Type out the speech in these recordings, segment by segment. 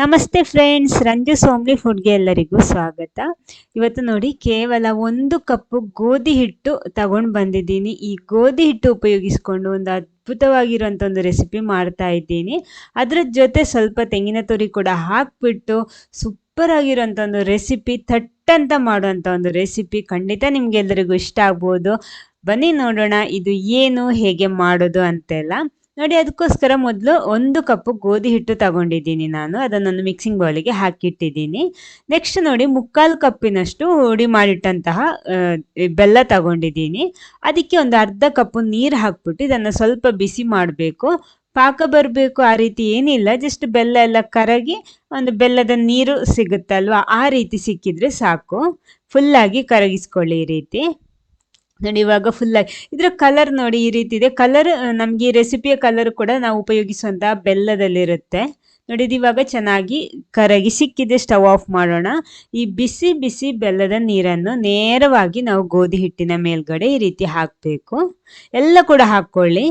ನಮಸ್ತೆ ಫ್ರೆಂಡ್ಸ್ ರಂಜು ಸೋಮ್ಲಿ ಫುಡ್ಗೆ ಎಲ್ಲರಿಗೂ ಸ್ವಾಗತ. ಇವತ್ತು ನೋಡಿ ಕೇವಲ ಒಂದು ಕಪ್ಪು ಗೋಧಿ ಹಿಟ್ಟು ತಗೊಂಡು ಬಂದಿದ್ದೀನಿ. ಈ ಗೋಧಿ ಹಿಟ್ಟು ಉಪಯೋಗಿಸಿಕೊಂಡು ಒಂದು ಅದ್ಭುತವಾಗಿರುವಂಥ ಒಂದು ರೆಸಿಪಿ ಮಾಡ್ತಾ ಇದ್ದೀನಿ. ಅದರ ಜೊತೆ ಸ್ವಲ್ಪ ತೆಂಗಿನ ತುರಿ ಕೂಡ ಹಾಕ್ಬಿಟ್ಟು ಸೂಪರ್ ಆಗಿರುವಂಥ ಒಂದು ರೆಸಿಪಿ ಥಟ್ಟಂತ ಮಾಡುವಂಥ ಒಂದು ರೆಸಿಪಿ ಖಂಡಿತ ನಿಮಗೆಲ್ಲರಿಗೂ ಇಷ್ಟ ಆಗ್ಬೋದು. ಬನ್ನಿ ನೋಡೋಣ, ಇದು ಏನು, ಹೇಗೆ ಮಾಡೋದು ಅಂತೆಲ್ಲ. ನೋಡಿ, ಅದಕ್ಕೋಸ್ಕರ ಮೊದಲು ಒಂದು ಕಪ್ಪು ಗೋಧಿ ಹಿಟ್ಟು ತಗೊಂಡಿದ್ದೀನಿ ನಾನು. ಅದನ್ನೊಂದು ಮಿಕ್ಸಿಂಗ್ ಬೌಲಿಗೆ ಹಾಕಿಟ್ಟಿದ್ದೀನಿ. ನೆಕ್ಸ್ಟ್ ನೋಡಿ, ಮುಕ್ಕಾಲು ಕಪ್ಪಿನಷ್ಟು ಹುಡಿ ಮಾಡಿಟ್ಟಂತಹ ಬೆಲ್ಲ ತಗೊಂಡಿದ್ದೀನಿ. ಅದಕ್ಕೆ ಒಂದು ಅರ್ಧ ಕಪ್ಪು ನೀರು ಹಾಕ್ಬಿಟ್ಟು ಇದನ್ನು ಸ್ವಲ್ಪ ಬಿಸಿ ಮಾಡಬೇಕು. ಪಾಕ ಬರಬೇಕು ಆ ರೀತಿ ಏನಿಲ್ಲ. ಜಸ್ಟ್ ಬೆಲ್ಲ ಎಲ್ಲ ಕರಗಿ ಒಂದು ಬೆಲ್ಲದ ನೀರು ಸಿಗುತ್ತಲ್ವ, ಆ ರೀತಿ ಸಿಕ್ಕಿದ್ರೆ ಸಾಕು. ಫುಲ್ಲಾಗಿ ಕರಗಿಸ್ಕೊಳ್ಳಿ ಈ ರೀತಿ. ನೋಡಿ, ಇವಾಗ ಫುಲ್ ಆಗಿ. ಇದರ ಕಲರ್ ನೋಡಿ, ಈ ರೀತಿ ಇದೆ. ಕಲರ್ ನಮಗೆ ರೆಸಿಪಿಯ ಕಲರ್ ಕೂಡ ನಾವು ಉಪಯೋಗಿಸುವಂತಹ ಬೆಲ್ಲದಲ್ಲಿರುತ್ತೆ. ನೋಡಿ ಇವಾಗ ಚೆನ್ನಾಗಿ ಕರಗಿ ಸಿಕ್ಕಿದೆ ಸ್ಟವ್ ಆಫ್ ಮಾಡೋಣ. ಈ ಬಿಸಿ ಬಿಸಿ ಬೆಲ್ಲದ ನೀರನ್ನು ನೇರವಾಗಿ ನಾವು ಗೋಧಿ ಹಿಟ್ಟಿನ ಮೇಲ್ಗಡೆ ಈ ರೀತಿ ಹಾಕಬೇಕು. ಎಲ್ಲ ಕೂಡ ಹಾಕ್ಕೊಳ್ಳಿ.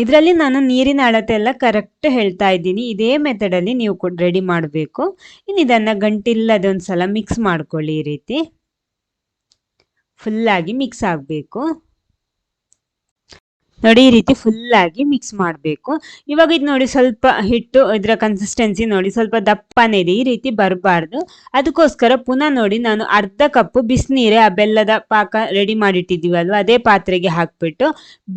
ಇದರಲ್ಲಿ ನಾನು ನೀರಿನ ಅಳತೆ ಎಲ್ಲ ಕರೆಕ್ಟ್ ಹೇಳ್ತಾ ಇದ್ದೀನಿ. ಇದೇ ಮೆಥಡಲ್ಲಿ ನೀವು ರೆಡಿ ಮಾಡಬೇಕು. ಇನ್ನು ಇದನ್ನು ಗಂಟಿಲ್ಲದೊಂದು ಸಲ ಮಿಕ್ಸ್ ಮಾಡ್ಕೊಳ್ಳಿ ಈ ರೀತಿ. ಫುಲ್ಲಾಗಿ ಮಿಕ್ಸ್ ಆಗಬೇಕು. ನೋಡಿ, ಈ ರೀತಿ ಫುಲ್ಲಾಗಿ ಮಿಕ್ಸ್ ಮಾಡಬೇಕು. ಇವಾಗ ಇದು ನೋಡಿ ಸ್ವಲ್ಪ ಹಿಟ್ಟು, ಇದರ ಕನ್ಸಿಸ್ಟೆನ್ಸಿ ನೋಡಿ ಸ್ವಲ್ಪ ದಪ್ಪನೇ ಇದೆ. ಈ ರೀತಿ ಬರಬಾರ್ದು. ಅದಕ್ಕೋಸ್ಕರ ಪುನಃ ನೋಡಿ ನಾನು ಅರ್ಧ ಕಪ್ಪು ಬಿಸಿನೀರೆ ಆ ಬೆಲ್ಲದ ಪಾಕ ರೆಡಿ ಮಾಡಿಟ್ಟಿದ್ದೀವಲ್ವ ಅದೇ ಪಾತ್ರೆಗೆ ಹಾಕ್ಬಿಟ್ಟು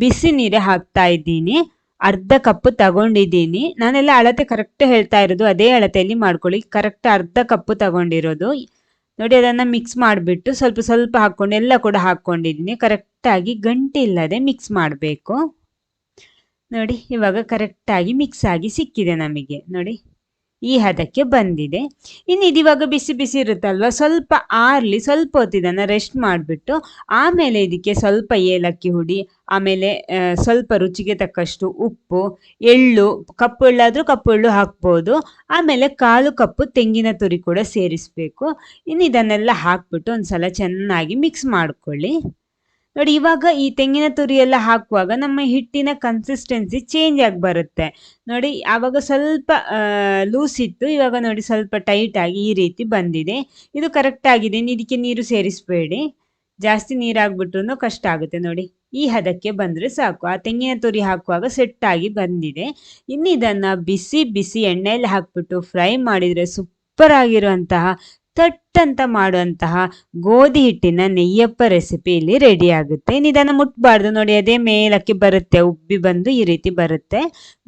ಬಿಸಿ ನೀರೇ ಹಾಕ್ತಾ ಇದ್ದೀನಿ. ಅರ್ಧ ಕಪ್ಪು ತಗೊಂಡಿದ್ದೀನಿ. ನಾನೆಲ್ಲ ಅಳತೆ ಕರೆಕ್ಟ್ ಹೇಳ್ತಾ ಇರೋದು, ಅದೇ ಅಳತೆಯಲ್ಲಿ ಮಾಡ್ಕೊಳ್ಳಿ. ಕರೆಕ್ಟ್ ಅರ್ಧ ಕಪ್ಪು ತಗೊಂಡಿರೋದು. ನೋಡಿ ಅದನ್ನು ಮಿಕ್ಸ್ ಮಾಡಿಬಿಟ್ಟು ಸ್ವಲ್ಪ ಸ್ವಲ್ಪ ಹಾಕ್ಕೊಂಡು ಎಲ್ಲ ಕೂಡ ಹಾಕ್ಕೊಂಡಿದ್ದೀನಿ. ಕರೆಕ್ಟಾಗಿ ಗಂಟೆ ಇಲ್ಲದೆ ಮಿಕ್ಸ್ ಮಾಡಬೇಕು. ನೋಡಿ ಇವಾಗ ಕರೆಕ್ಟಾಗಿ ಮಿಕ್ಸ್ ಆಗಿ ಸಿಕ್ಕಿದೆ ನಮಗೆ. ನೋಡಿ ಈ ಹದಕ್ಕೆ ಬಂದಿದೆ. ಇನ್ನು ಇದಿವಾಗ ಬಿಸಿ ಬಿಸಿ ಇರುತ್ತಲ್ವ? ಸ್ವಲ್ಪ ಆರ್ಲಿ, ಸ್ವಲ್ಪ ಹೊತ್ತಿದ್ದನ್ನು ರೆಸ್ಟ್ ಮಾಡಿಬಿಟ್ಟು ಆಮೇಲೆ ಇದಕ್ಕೆ ಸ್ವಲ್ಪ ಏಲಕ್ಕಿ ಹುಡಿ, ಆಮೇಲೆ ಸ್ವಲ್ಪ ರುಚಿಗೆ ತಕ್ಕಷ್ಟು ಉಪ್ಪು, ಎಳ್ಳು, ಕಪ್ಪು ಎಳ್ಳಾದರೂ ಕಪ್ಪು ಎಳ್ಳು ಹಾಕ್ಬೋದು. ಆಮೇಲೆ ಕಾಲು ಕಪ್ಪು, ತೆಂಗಿನ ತುರಿ ಕೂಡ ಸೇರಿಸಬೇಕು. ಇನ್ನು ಇದನ್ನೆಲ್ಲ ಹಾಕ್ಬಿಟ್ಟು ಒಂದು ಸಲ ಚೆನ್ನಾಗಿ ಮಿಕ್ಸ್ ಮಾಡ್ಕೊಳ್ಳಿ. ನೋಡಿ, ಇವಾಗ ಈ ತೆಂಗಿನ ತುರಿ ಎಲ್ಲ ಹಾಕುವಾಗ ನಮ್ಮ ಹಿಟ್ಟಿನ ಕನ್ಸಿಸ್ಟೆನ್ಸಿ ಚೇಂಜ್ ಆಗಿ ಬರುತ್ತೆ. ನೋಡಿ, ಆವಾಗ ಸ್ವಲ್ಪ ಲೂಸ್ ಇತ್ತು. ಇವಾಗ ನೋಡಿ, ಸ್ವಲ್ಪ ಟೈಟ್ ಆಗಿ ಈ ರೀತಿ ಬಂದಿದೆ. ಇದು ಕರೆಕ್ಟ್ ಆಗಿದೆ. ಇದಕ್ಕೆ ನೀರು ಸೇರಿಸಬೇಡಿ. ಜಾಸ್ತಿ ನೀರಾಗ್ಬಿಟ್ರು ಕಷ್ಟ ಆಗುತ್ತೆ ನೋಡಿ. ಈ ಹದಕ್ಕೆ ಬಂದರೆ ಸಾಕು. ಆ ತೆಂಗಿನ ತುರಿ ಹಾಕುವಾಗ ಸೆಟ್ ಆಗಿ ಬಂದಿದೆ. ಇನ್ನು ಇದನ್ನು ಬಿಸಿ ಬಿಸಿ ಎಣ್ಣೆಯಲ್ಲಿ ಹಾಕ್ಬಿಟ್ಟು ಫ್ರೈ ಮಾಡಿದರೆ ಸೂಪರ್ ಆಗಿರುವಂತಹ ತಟ್ಟಂತ ಮಾಡುವಂತಹ ಗೋಧಿ ಹಿಟ್ಟಿನ ನೆಯ್ಯಪ್ಪ ರೆಸಿಪಿ ಇಲ್ಲಿ ರೆಡಿ ಆಗುತ್ತೆ. ನಿಧಾನ ಮುಟ್ಬಾರ್ದು ನೋಡಿ, ಅದೇ ಮೇಲಕ್ಕೆ ಬರುತ್ತೆ, ಉಬ್ಬಿ ಬಂದು ಈ ರೀತಿ ಬರುತ್ತೆ.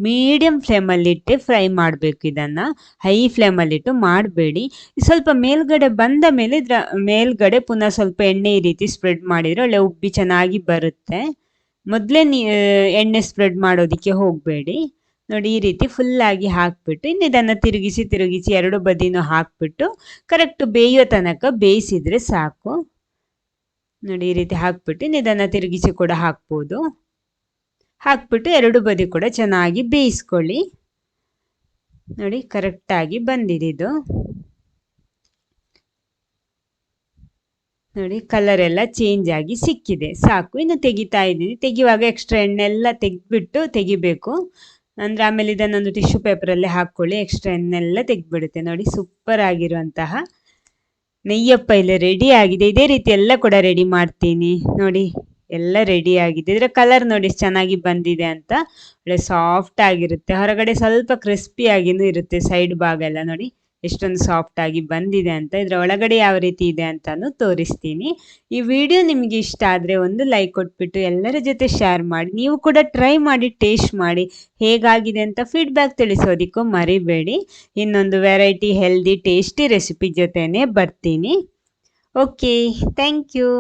ಮೀಡಿಯಂ ಫ್ಲೇಮಲ್ಲಿ ಇಟ್ಟು ಫ್ರೈ ಮಾಡಬೇಕು ಇದನ್ನು. ಹೈ ಫ್ಲೇಮಲ್ಲಿಟ್ಟು ಮಾಡಬೇಡಿ. ಸ್ವಲ್ಪ ಮೇಲ್ಗಡೆ ಬಂದ ಮೇಲೆ ಇದರ, ಮೇಲ್ಗಡೆ ಪುನಃ ಸ್ವಲ್ಪ ಎಣ್ಣೆ ಈ ರೀತಿ ಸ್ಪ್ರೆಡ್ ಮಾಡಿದರೆ ಒಳ್ಳೆ ಉಬ್ಬಿ ಚೆನ್ನಾಗಿ ಬರುತ್ತೆ. ಮೊದಲೇ ನೀ, ಎಣ್ಣೆ ಸ್ಪ್ರೆಡ್ ಮಾಡೋದಕ್ಕೆ ಹೋಗಬೇಡಿ. ನೋಡಿ, ಈ ರೀತಿ ಫುಲ್ಲಾಗಿ ಹಾಕ್ಬಿಟ್ಟು ಇನ್ನು ಇದನ್ನು ತಿರುಗಿಸಿ ತಿರುಗಿಸಿ ಎರಡು ಬದಿನೂ ಹಾಕ್ಬಿಟ್ಟು ಕರೆಕ್ಟ್ ಬೇಯೋ ತನಕ ಬೇಯಿಸಿದರೆ ಸಾಕು. ನೋಡಿ, ಈ ರೀತಿ ಹಾಕ್ಬಿಟ್ಟು ಇನ್ನು ಇದನ್ನು ತಿರುಗಿಸಿ ಕೂಡ ಹಾಕ್ಬೋದು. ಹಾಕ್ಬಿಟ್ಟು ಎರಡು ಬದಿ ಕೂಡ ಚೆನ್ನಾಗಿ ಬೇಯಿಸ್ಕೊಳ್ಳಿ. ನೋಡಿ ಕರೆಕ್ಟಾಗಿ ಬಂದಿದೆ ಇದು. ನೋಡಿ ಕಲರ್ ಎಲ್ಲ ಚೇಂಜ್ ಆಗಿ ಸಿಕ್ಕಿದೆ. ಸಾಕು, ಇನ್ನು ತೆಗಿತಾ ಇದ್ದೀನಿ. ತೆಗಿಯುವಾಗ ಎಕ್ಸ್ಟ್ರಾ ಎಣ್ಣೆಲ್ಲ ತೆಗೆದ್ಬಿಟ್ಟು ತೆಗಿಬೇಕು. ಅಂದರೆ ಆಮೇಲೆ ಇದನ್ನೊಂದು ಟಿಶ್ಯೂ ಪೇಪರಲ್ಲೇ ಹಾಕ್ಕೊಳ್ಳಿ ಎಕ್ಸ್ಟ್ರಾ ಎಣ್ಣೆಲ್ಲ ತೆಗೆದ್ಬಿಡುತ್ತೆ. ನೋಡಿ ಸೂಪರ್ ಆಗಿರುವಂತಹ ನೆಯ್ಯಪ್ಪ ಇಲ್ಲ ರೆಡಿ ಆಗಿದೆ. ಇದೇ ರೀತಿ ಎಲ್ಲ ಕೂಡ ರೆಡಿ ಮಾಡ್ತೀನಿ. ನೋಡಿ, ಎಲ್ಲ ರೆಡಿ ಆಗಿದೆ. ಇದರ ಕಲರ್ ನೋಡಿ ಚೆನ್ನಾಗಿ ಬಂದಿದೆ ಅಂತ. ಒಳ್ಳೆ ಸಾಫ್ಟ್ ಆಗಿರುತ್ತೆ. ಹೊರಗಡೆ ಸ್ವಲ್ಪ ಕ್ರಿಸ್ಪಿ ಆಗಿನೂ ಇರುತ್ತೆ ಸೈಡ್ ಭಾಗ ಎಲ್ಲ. ನೋಡಿ ಎಷ್ಟೊಂದು ಸಾಫ್ಟ್ ಆಗಿ ಬಂದಿದೆ ಅಂತ, ಇದರ ಒಳಗಡೆ ಯಾವ ರೀತಿ ಇದೆ ಅಂತಾನು ತೋರಿಸ್ತೀನಿ. ಈ ವಿಡಿಯೋ ನಿಮಗೆ ಇಷ್ಟ ಆದರೆ ಒಂದು ಲೈಕ್ ಕೊಟ್ಬಿಟ್ಟು ಎಲ್ಲರ ಜೊತೆ ಶೇರ್ ಮಾಡಿ, ನೀವು ಕೂಡ ಟ್ರೈ ಮಾಡಿ ಟೇಸ್ಟ್ ಮಾಡಿ, ಹೇಗಾಗಿದೆ ಅಂತ ಫೀಡ್ಬ್ಯಾಕ್ ತಿಳಿಸೋದಕ್ಕೂ ಮರಿಬೇಡಿ. ಇನ್ನೊಂದು ವೆರೈಟಿ ಹೆಲ್ದಿ ಟೇಸ್ಟಿ ರೆಸಿಪಿ ಜೊತೆನೇ ಬರ್ತೀನಿ. Okay thank you